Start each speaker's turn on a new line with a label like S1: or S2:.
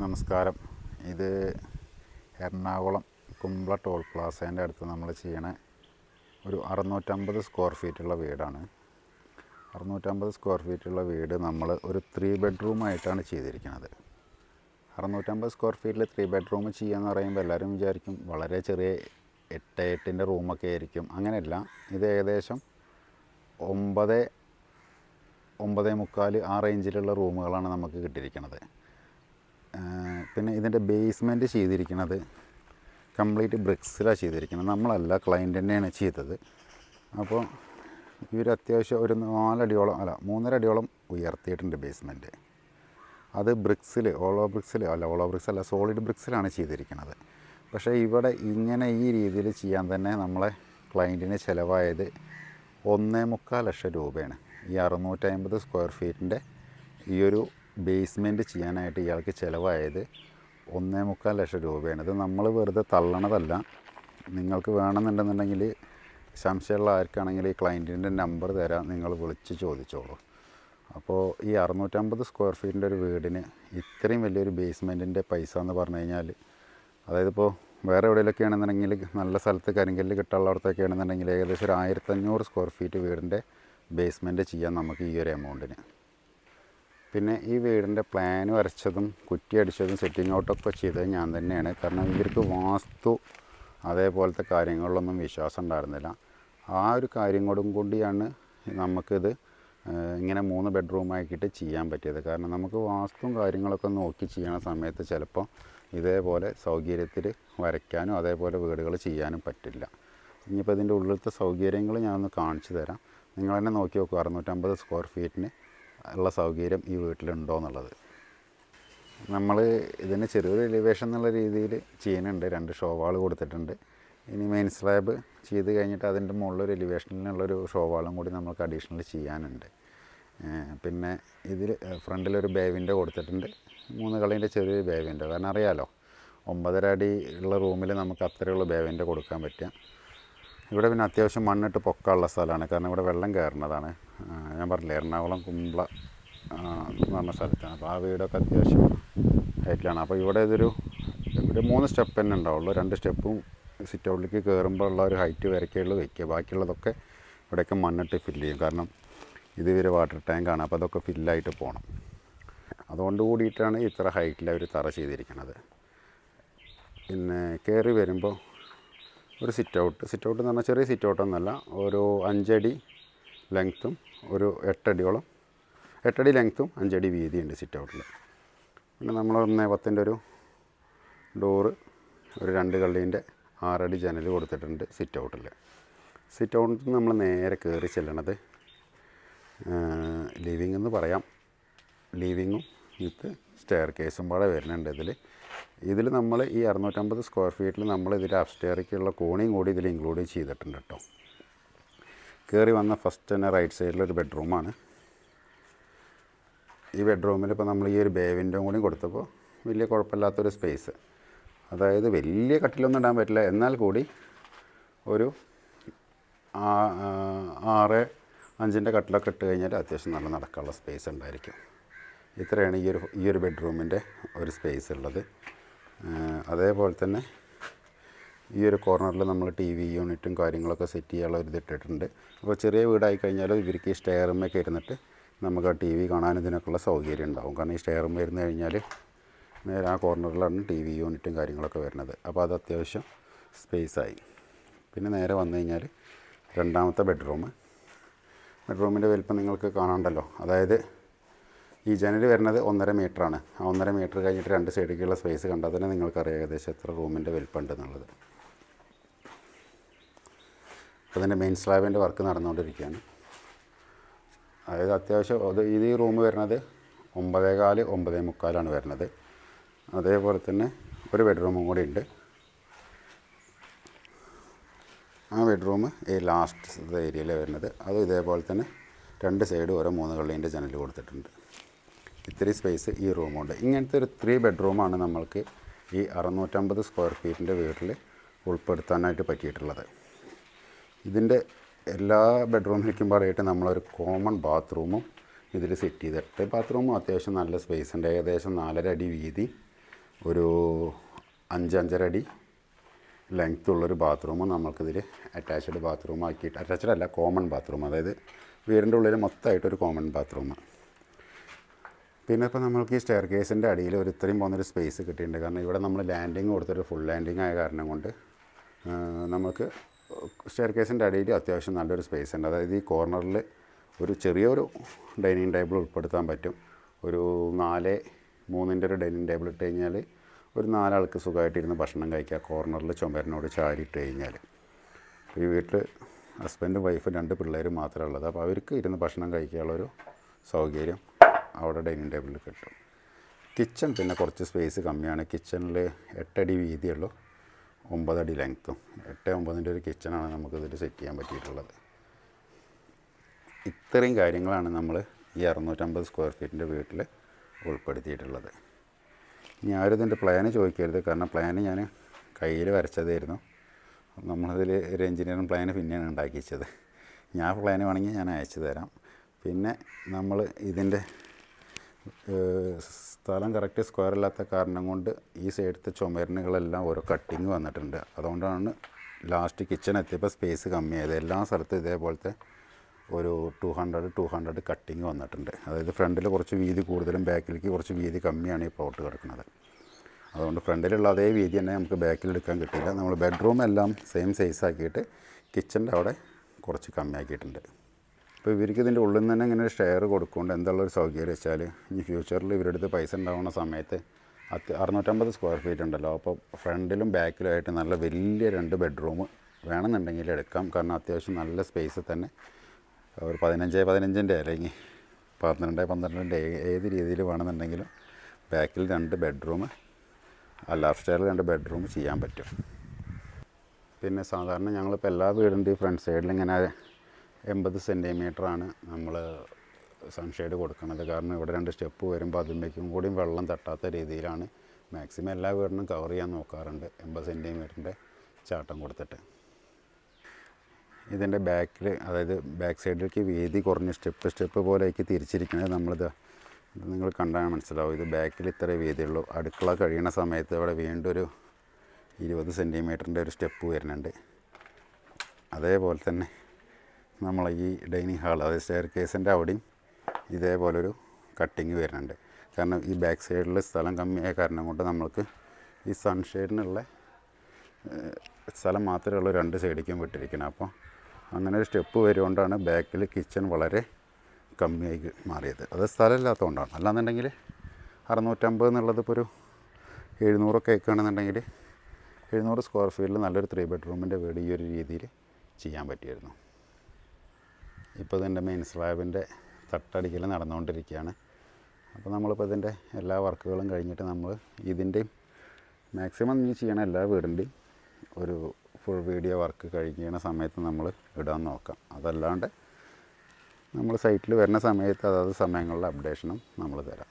S1: നമസ്കാരം. ഇത് എറണാകുളം കുമ്പള ടോൾ പ്ലാസേന്റെ അടുത്ത് നമ്മൾ ചെയ്യണ ഒരു അറുന്നൂറ്റമ്പത് സ്ക്വയർ ഫീറ്റുള്ള വീടാണ്. അറുന്നൂറ്റമ്പത് സ്ക്വയർ ഫീറ്റുള്ള വീട് നമ്മൾ ഒരു ത്രീ ബെഡ്റൂമായിട്ടാണ് ചെയ്തിരിക്കുന്നത്. അറുന്നൂറ്റമ്പത് സ്ക്വയർ ഫീറ്റിൽ ത്രീ ബെഡ്റൂം ചെയ്യാന്ന് പറയുമ്പോൾ എല്ലാവരും വിചാരിക്കും വളരെ ചെറിയ എട്ട് എട്ടിന്റെ റൂമൊക്കെ ആയിരിക്കും. അങ്ങനെയല്ല ഇത് ഏകദേശം ഒമ്പത് ഒമ്പതേ മുക്കാൽ ആ റേഞ്ചിലുള്ള റൂമുകളാണ് നമുക്ക് കിട്ടിയിരിക്കുന്നത്. പിന്നെ ഇതിന്റെ ബേസ്മെന്റ് ചെയ്തിരിക്കുന്നത് കംപ്ലീറ്റ് ബ്രിക്സിലാണ് ചെയ്തിരിക്കുന്നത് നമ്മളല്ല ക്ലയന്റ് തന്നെയാണ് ചെയ്തത്. അപ്പോൾ ഇവർ അത്യാവശ്യം ഒരു നാലടിയോളം അല്ല മൂന്നര അടിയോളം ഉയർത്തിയിട്ടുണ്ട് ബേസ്മെന്റ് അത് ബ്രിക്സിൽ ഓളോ ബ്രിക്സിൽ അല്ല ഓളോ ബ്രിക്സ് അല്ല സോളിഡ് ബ്രിക്സിലാണ് ചെയ്തിരിക്കുന്നത് പക്ഷേ ഇവിടെ ഇങ്ങനെ ഈ രീതിയിൽ ചെയ്യാൻ തന്നെ നമ്മളെ ക്ലയന്റിന് ചിലവായത് ഒന്നേ മുക്കാൽ ലക്ഷം രൂപയാണ്. ഈ അറുന്നൂറ്റമ്പത് സ്ക്വയർ ഫീറ്റിന്റെ ഈ ഒരു ബേസ്മെന്റ് ചെയ്യാനായിട്ട് ഇയാൾക്ക് ചിലവായത് ഒന്നേ മുക്കാൽ ലക്ഷം രൂപയാണ്. ഇത് നമ്മൾ വെറുതെ തള്ളണതല്ല. നിങ്ങൾക്ക് വേണമെന്നുണ്ടെന്നുണ്ടെങ്കിൽ സംശയമുള്ള ആർക്കാണെങ്കിൽ ഈ ക്ലയന്റിന്റെ നമ്പർ തരാം. നിങ്ങൾ വിളിച്ച് ചോദിച്ചോളൂ. അപ്പോൾ ഈ അറുന്നൂറ്റമ്പത് സ്ക്വയർ ഫീറ്റിന്റെ ഒരു വീടിന് ഇത്രയും വലിയൊരു ബേസ്മെന്റിന്റെ പൈസ എന്ന് പറഞ്ഞു കഴിഞ്ഞാൽ അതായത് ഇപ്പോൾ വേറെ എവിടെയെങ്കിലൊക്കെ ആണെന്നുണ്ടെങ്കിൽ നല്ല സ്ഥലത്ത് കരിങ്കല്ല് കിട്ടാനുള്ളവർക്കൊക്കെ ആണെന്നുണ്ടെങ്കിൽ ഏകദേശം ഒരു ആയിരത്തഞ്ഞൂറ് സ്ക്വയർ ഫീറ്റ് വീടിന്റെ ബേസ്മെന്റ് ചെയ്യാം നമുക്ക് ഈ ഒരു എമൗണ്ടിന് പിന്നെ ഈ വീടിന്റെ പ്ലാൻ വരച്ചതും കുറ്റി അടിച്ചതും സെറ്റിംഗ് ഔട്ടൊക്കെ ചെയ്തത് ഞാൻ തന്നെയാണ്. കാരണം ഇവർക്ക് വാസ്തു അതേപോലത്തെ കാര്യങ്ങളിലൊന്നും വിശ്വാസം ഉണ്ടായിരുന്നില്ല. ആ ഒരു കാര്യം കൊണ്ടും കൂടിയാണ് നമുക്കിത് ഇങ്ങനെ മൂന്ന് ബെഡ്റൂമാക്കിയിട്ട് ചെയ്യാൻ പറ്റിയത്. കാരണം നമുക്ക് വാസ്തുവും കാര്യങ്ങളൊക്കെ നോക്കി ചെയ്യണ സമയത്ത് ചിലപ്പോൾ ഇതേപോലെ സൗകര്യത്തിൽ വരയ്ക്കാനും അതേപോലെ വീടുകൾ ചെയ്യാനും പറ്റില്ല. ഇനിയിപ്പോൾ ഇതിന്റെ ഉള്ളിലത്തെ സൗകര്യങ്ങൾ ഞാനൊന്ന് കാണിച്ചു തരാം. നിങ്ങൾ തന്നെ നോക്കി നോക്കുക അറുന്നൂറ്റമ്പത് സ്ക്വയർ ഫീറ്റിന് ഉള്ള സൗകര്യം ഈ വീട്ടിലുണ്ടോ എന്നുള്ളത്. നമ്മൾ ഇതിന് ചെറിയൊരു എലിവേഷൻ എന്നുള്ള രീതിയിൽ ചെയ്യുന്നുണ്ട്. രണ്ട് ഷോവാൾ കൊടുത്തിട്ടുണ്ട്. ഇനി മെയിൻ സ്ലാബ് ചെയ്ത് കഴിഞ്ഞിട്ട് അതിന്റെ മുകളിലൊരു എലിവേഷനിലുള്ളൊരു ഷോവാളും കൂടി നമുക്ക് അഡീഷണൽ ചെയ്യാനുണ്ട്. പിന്നെ ഇതിൽ ഫ്രണ്ടിലൊരു ബേവിന്റെ കൊടുത്തിട്ടുണ്ട്. മൂന്ന് കളീന്റെ ചെറിയൊരു ബേവിന്റെ കാരണം അറിയാലോ ഒമ്പതര അടി ഉള്ള റൂമിൽ നമുക്ക് അത്രയുള്ള ബേവിന്റെ കൊടുക്കാൻ പറ്റുക. ഇവിടെ പിന്നെ അത്യാവശ്യം മണ്ണിട്ട് പൊക്കമുള്ള സ്ഥലമാണ്. കാരണം ഇവിടെ വെള്ളം കയറുന്നതാണ്. ഞാൻ പറഞ്ഞില്ല എറണാകുളം കുമ്പള എന്ന് പറഞ്ഞ സ്ഥലത്താണ്. അപ്പോൾ ആ വീടൊക്കെ അത്യാവശ്യം ഹൈറ്റിലാണ്. അപ്പോൾ ഇവിടെ ഇതൊരു ഒരു മൂന്ന് സ്റ്റെപ്പ് തന്നെ ഉണ്ടാവുള്ളൂ. രണ്ട് സ്റ്റെപ്പും സിറ്റ് ഔട്ടിലേക്ക് കയറുമ്പോൾ ഉള്ള ഒരു ഹൈറ്റ് വരയ്ക്കുള്ളൂ വയ്ക്കുക. ബാക്കിയുള്ളതൊക്കെ ഇവിടെയൊക്കെ മണ്ണിട്ട് ഫില്ല് ചെയ്യും. കാരണം ഇത് ഒരു വാട്ടർ ടാങ്കാണ്. അപ്പോൾ അതൊക്കെ ഫില്ലായിട്ട് പോകണം. അതുകൊണ്ട് കൂടിയിട്ടാണ് ഇത്ര ഹൈറ്റിൽ അവർ തറ ചെയ്തിരിക്കുന്നത് പിന്നെ കയറി വരുമ്പോൾ ഒരു സിറ്റ് ഔട്ട് സിറ്റ് ഔട്ട് എന്ന് പറഞ്ഞാൽ ചെറിയ സിറ്റ് ഔട്ട് ഒന്നല്ല ഒരു അഞ്ചടി ലെങ്ത്തും ഒരു എട്ടടിയോളം എട്ടടി ലെങ്ത്തും അഞ്ചടി വീതിയുണ്ട് സിറ്റ് ഔട്ടിൽ പിന്നെ നമ്മൾ ഒന്ന് പത്തിന്റെ ഒരു ഡോറ് ഒരു രണ്ട് കള്ളീന്റെ ആറടി ജനൽ കൊടുത്തിട്ടുണ്ട് സിറ്റ് ഔട്ടിൽ സിറ്റ് ഔട്ടിൽ നമ്മൾ നേരെ കയറി ചെല്ലണത് ലിവിങ് എന്ന് പറയാം. ലിവിങ്ങും വിത്ത് സ്റ്റെയർ കേസും പാടെ വരുന്നുണ്ട് ഇതിൽ ഇതിൽ നമ്മൾ ഈ അറുന്നൂറ്റമ്പത് സ്ക്വയർ ഫീറ്റിൽ നമ്മൾ ഇതിൽ അപ്സ്റ്റെയറിക്കുള്ള കോണിയും കൂടി ഇതിൽ ഇൻക്ലൂഡ് ചെയ്തിട്ടുണ്ട് കേട്ടോ. കയറി വന്ന ഫസ്റ്റ് തന്നെ റൈറ്റ് സൈഡിലൊരു ബെഡ്റൂമാണ്. ഈ ബെഡ്റൂമിൽ ഇപ്പോൾ നമ്മൾ ഈ ഒരു ബേ വിൻഡോ കൂടി കൊടുത്തപ്പോൾ വലിയ കുഴപ്പമില്ലാത്തൊരു സ്പേസ്. അതായത് വലിയ കട്ടിലൊന്നും ഇടാൻ പറ്റില്ല. എന്നാൽ കൂടി ഒരു ആറ് അഞ്ചിന്റെ കട്ടിലൊക്കെ ഇട്ട് കഴിഞ്ഞാൽ അത്യാവശ്യം നല്ല നടക്കാനുള്ള സ്പേസ് ഉണ്ടായിരിക്കും. ഇത്രയാണ് ഈ ഒരു ഈ ഒരു ബെഡ്റൂമിന്റെ ഒരു സ്പേസ് ഉള്ളത്. അതേപോലെ തന്നെ ഈ ഒരു കോർണറിൽ നമ്മൾ ടി വി യൂണിറ്റും കാര്യങ്ങളൊക്കെ സെറ്റ് ചെയ്യാനുള്ള ഒരു ഇതിട്ടിട്ടുണ്ട് അപ്പോൾ ചെറിയ വീടായി കഴിഞ്ഞാൽ ഇവർക്ക് ഈ റൂമൊക്കെ ഇരുന്നിട്ട് നമുക്ക് ആ ടി വി കാണാൻ ഇതിനൊക്കെയുള്ള സൗകര്യം ഉണ്ടാവും. കാരണം ഈ സ്റ്റെയർ റൂം വരുന്ന കഴിഞ്ഞാൽ നേരെ ആ കോർണറിലാണ് ടി വി യൂണിറ്റും കാര്യങ്ങളൊക്കെ വരുന്നത്. അപ്പോൾ അത് അത്യാവശ്യം സ്പേസായി പിന്നെ നേരെ വന്നു കഴിഞ്ഞാൽ രണ്ടാമത്തെ ബെഡ്റൂം. ബെഡ്റൂമിന്റെ വലിപ്പം നിങ്ങൾക്ക് കാണാണ്ടല്ലോ. അതായത് ഈ ജനൽ വരുന്നത് ഒന്നര മീറ്ററാണ് ആ ഒന്നര മീറ്റർ കഴിഞ്ഞിട്ട് രണ്ട് സൈഡിലേക്കുള്ള സ്പേസ് കണ്ടാൽ തന്നെ നിങ്ങൾക്കറിയാം ഏകദേശം എത്ര റൂമിന്റെ വലിപ്പമുണ്ട് എന്നുള്ളത്. അതിന്റെ മെയിൻ സ്ലാബിന്റെ വർക്ക് നടന്നുകൊണ്ടിരിക്കുകയാണ്. അതായത് അത്യാവശ്യം അത് ഇത് ഈ റൂം വരുന്നത് ഒമ്പതേ കാൽ ഒമ്പതേ മുക്കാലാണ് വരുന്നത്. അതേപോലെ തന്നെ ഒരു ബെഡ്റൂമും കൂടി ഉണ്ട്. ആ ബെഡ്റൂം ഈ ലാസ്റ്റ് ഏരിയയിലാണ് വരുന്നത്. അതും ഇതേപോലെ തന്നെ രണ്ട് സൈഡ് ഓരോ മൂന്ന് കള്ളീന്റെ ജനൽ കൊടുത്തിട്ടുണ്ട്. ഇത്തിരി സ്പേസ് ഈ റൂമുണ്ട് ഇങ്ങനത്തെ ഒരു ത്രീ ബെഡ്റൂമാണ് നമ്മൾക്ക് ഈ അറുന്നൂറ്റമ്പത് സ്ക്വയർ ഫീറ്റിന്റെ വീട്ടിൽ ഉൾപ്പെടുത്താനായിട്ട് പറ്റിയിട്ടുള്ളത്. ഇതിന്റെ എല്ലാ ബെഡ്റൂമിലേക്കും പറയിട്ട് നമ്മളൊരു കോമൺ ബാത്റൂമും ഇതിൽ സെറ്റ് ചെയ്തിട്ട് ബാത്റൂമും അത്യാവശ്യം നല്ല സ്പേസ് ഉണ്ട്. ഏകദേശം നാലര അടി വീതി ഒരു അഞ്ചഞ്ചര അടി ലെങ്ത് ഉള്ളൊരു ബാത്റൂമും നമുക്കിതിൽ അറ്റാച്ച്ഡ് ബാത്റൂം ആക്കിയിട്ട് അറ്റാച്ച്ഡ് അല്ല കോമൺ ബാത്റൂം അതായത് വീടിന്റെ ഉള്ളിൽ മൊത്തമായിട്ടൊരു കോമൺ ബാത്റൂം പിന്നെ ഇപ്പോൾ നമ്മൾക്ക് ഈ സ്റ്റെയർ കേസിന്റെ അടിയിൽ ഒരു ഇത്രയും പോകുന്നൊരു സ്പേസ് കിട്ടിയിട്ടുണ്ട്. കാരണം ഇവിടെ നമ്മൾ ലാൻഡിങ് കൊടുത്തൊരു ഫുൾ ലാൻഡിങ് ആയ കാരണം കൊണ്ട് നമുക്ക് സ്റ്റെയർ കേസിന്റെ അടിയിൽ അത്യാവശ്യം നല്ലൊരു സ്പേസ് ഉണ്ട്. അതായത് ഈ കോർണറിൽ ഒരു ചെറിയൊരു ഡൈനിങ് ടേബിൾ ഉൾപ്പെടുത്താൻ പറ്റും. ഒരു നാല് മൂന്നിന്റെ ഒരു ഡൈനിങ് ടേബിൾ ഇട്ട് കഴിഞ്ഞാൽ ഒരു നാലാൾക്ക് സുഖമായിട്ടിരുന്ന് ഭക്ഷണം കഴിക്കുക കോർണറിൽ ചുമരിനോട് ചാരിയിട്ട് കഴിഞ്ഞാൽ. ഈ വീട്ടിൽ ഹസ്ബൻഡും വൈഫും രണ്ട് പിള്ളേരും മാത്രമേ ഉള്ളത് അപ്പോൾ അവർക്ക് ഇരുന്ന് ഭക്ഷണം കഴിക്കാനുള്ളൊരു സൗകര്യം അവിടെ ഡൈനിങ് ടേബിളിൽ കിട്ടും. കിച്ചൺ പിന്നെ കുറച്ച് സ്പേസ് കമ്മിയാണ്. കിച്ചണിൽ എട്ടടി വീതിയുള്ളൂ. ഒമ്പതടി ലെങ്ത്തും എട്ട് ഒമ്പതിന്റെ ഒരു കിച്ചണാണ് നമുക്കിതിൽ സെറ്റ് ചെയ്യാൻ പറ്റിയിട്ടുള്ളത്. ഇത്രയും കാര്യങ്ങളാണ് നമ്മൾ ഈ അറുന്നൂറ്റമ്പത് സ്ക്വയർ ഫീറ്റിന്റെ വീട്ടിൽ ഉൾപ്പെടുത്തിയിട്ടുള്ളത്. ഇനി ആരും ഇതിന്റെ പ്ലാന് ചോദിക്കരുത്. കാരണം പ്ലാന് ഞാൻ കയ്യിൽ വരച്ചതായിരുന്നു. നമ്മളതിൽ ഒരു എഞ്ചിനീയറിംഗ് പ്ലാന് പിന്നെയാണ് ഉണ്ടാക്കിച്ചത്. ഞാൻ പ്ലാന് വേണമെങ്കിൽ ഞാൻ അയച്ചു തരാം. പിന്നെ നമ്മൾ ഇതിന്റെ സ്ഥലം കറക്റ്റ് സ്ക്വയർ ഇല്ലാത്ത കാരണം കൊണ്ട് ഈ സൈഡത്തെ ചുമരണകളെല്ലാം ഓരോ കട്ടിങ് വന്നിട്ടുണ്ട്. അതുകൊണ്ടാണ് ലാസ്റ്റ് കിച്ചൺ എത്തിയപ്പോൾ സ്പേസ് കമ്മിയായത്. എല്ലാ സ്ഥലത്തും ഇതേപോലത്തെ ഒരു two hundred two hundred cutting വന്നിട്ടുണ്ട്. അതായത് ഫ്രണ്ടിൽ കുറച്ച് വീതി കൂടുതലും ബാക്കിലേക്ക് കുറച്ച് വീതി കമ്മിയാണ് ഈ പ്ലോട്ട് കിടക്കുന്നത്. അതുകൊണ്ട് ഫ്രണ്ടിലുള്ള അതേ വീതി തന്നെ നമുക്ക് ബാക്കിൽ എടുക്കാൻ കിട്ടില്ല നമ്മൾ ബെഡ്റൂം എല്ലാം സെയിം സൈസ് ആക്കിയിട്ട് കിച്ചന്റെ അവിടെ കുറച്ച് കമ്മിയാക്കിയിട്ടുണ്ട്. ഇപ്പോൾ ഇവർക്ക് ഇതിന്റെ ഉള്ളിൽ നിന്ന് തന്നെ ഇങ്ങനെ ഒരു ഷെയർ കൊടുക്കുകൊണ്ട് എന്തുള്ള ഒരു സൗകര്യം വെച്ചാൽ ഇനി ഫ്യൂച്ചറിൽ ഇവരുടെ അടുത്ത് പൈസ ഉണ്ടാവുന്ന സമയത്ത് അത് അറുന്നൂറ്റമ്പത് സ്ക്വയർ ഫീറ്റ് ഉണ്ടല്ലോ. അപ്പോൾ ഫ്രണ്ടിലും ബാക്കിലും ആയിട്ട് നല്ല വലിയ രണ്ട് ബെഡ്റൂം വേണമെന്നുണ്ടെങ്കിൽ എടുക്കാം. കാരണം അത്യാവശ്യം നല്ല സ്പേസ് തന്നെ. ഒരു പതിനഞ്ച് പതിനഞ്ചിന്റെ അല്ലെങ്കിൽ പന്ത്രണ്ട് പന്ത്രണ്ടിന്റെ ഏത് രീതിയിൽ വേണമെന്നുണ്ടെങ്കിലും ബാക്കിൽ രണ്ട് ബെഡ്റൂം അല്ല അപ്സ്റ്റെയറിൽ രണ്ട് ബെഡ്റൂം ചെയ്യാൻ പറ്റും. പിന്നെ സാധാരണ ഞങ്ങളിപ്പോൾ എല്ലാ വീടിന്റെയും ഫ്രണ്ട് സൈഡിൽ ഇങ്ങനെ എൺപത് സെന്റിമീറ്ററാണ് നമ്മൾ സൺഷെയ്ഡ് കൊടുക്കുന്നത്. കാരണം ഇവിടെ രണ്ട് സ്റ്റെപ്പ് വരുമ്പോൾ അതിന്റെക്കും കൂടിയും വെള്ളം തട്ടാത്ത രീതിയിലാണ് മാക്സിമം എല്ലാ വീടിനും കവർ ചെയ്യാൻ നോക്കാറുണ്ട് എൺപത് സെന്റിമീറ്ററിന്റെ ചാട്ടം കൊടുത്തിട്ട്. ഇതിന്റെ ബാക്കിൽ അതായത് ബാക്ക് സൈഡിലേക്ക് വീതി കുറഞ്ഞ സ്റ്റെപ്പ് സ്റ്റെപ്പ് പോലെയൊക്കെ തിരിച്ചിരിക്കുന്നത് നമ്മളിത് നിങ്ങൾ കണ്ടാൽ മനസ്സിലാവും. ഇത് ബാക്കിൽ ഇത്ര വീതിയുള്ളൂ. അടുക്കള കഴിയുന്ന സമയത്ത് ഇവിടെ വീണ്ടും ഒരു ഇരുപത് സെന്റിമീറ്ററിന്റെ ഒരു സ്റ്റെപ്പ് വരുന്നുണ്ട്. അതേപോലെ തന്നെ നമ്മൾ ഈ ഡൈനിങ് ഹാൾ അതായത് സ്റ്റെയർ കേസിന്റെ അവിടെയും ഇതേപോലൊരു കട്ടിങ് വരുന്നുണ്ട്. കാരണം ഈ ബാക്ക് സൈഡിൽ സ്ഥലം കമ്മിയായ കാരണം കൊണ്ട് നമ്മൾക്ക് ഈ സൺഷെയ്ഡിനുള്ള സ്ഥലം മാത്രമേ ഉള്ളൂ രണ്ട് സൈഡിലേക്കും വിട്ടിരിക്കണം അപ്പോൾ അങ്ങനെ ഒരു സ്റ്റെപ്പ് വരുകൊണ്ടാണ് ബാക്കിൽ കിച്ചൺ വളരെ കമ്മിയായി മാറിയത്. അത് സ്ഥലമില്ലാത്തതുകൊണ്ടാണ്. അല്ലാന്നുണ്ടെങ്കിൽ അറുന്നൂറ്റമ്പത് എന്നുള്ളത് ഇപ്പോൾ ഒരു എഴുന്നൂറൊക്കെ ആക്കുകയാണെന്നുണ്ടെങ്കിൽ എഴുന്നൂറ് സ്ക്വയർ ഫീറ്റിൽ നല്ലൊരു ത്രീ ബെഡ്റൂമിന്റെ വീട് ഈ ഒരു രീതിയിൽ ചെയ്യാൻ പറ്റിയിരുന്നു. ഇപ്പോൾ ഇതിന്റെ മെയിൻ സ്ലാബിന്റെ തട്ടടിക്കൽ നടന്നുകൊണ്ടിരിക്കുകയാണ്. അപ്പോൾ നമ്മളിപ്പോൾ ഇതിന്റെ എല്ലാ വർക്കുകളും കഴിഞ്ഞിട്ട് നമ്മൾ ഇതിന്റെയും മാക്സിമം നീ ചെയ്യണ എല്ലാ വീടിന്റെയും ഒരു ഫുൾ വീഡിയോ വർക്ക് കഴിക്കുന്ന സമയത്ത് നമ്മൾ ഇടാൻ നോക്കാം. അതല്ലാണ്ട് നമ്മൾ സൈറ്റിൽ വരുന്ന സമയത്ത് അതാത് സമയങ്ങളിലെ അപ്ഡേഷനും നമ്മൾ തരാം.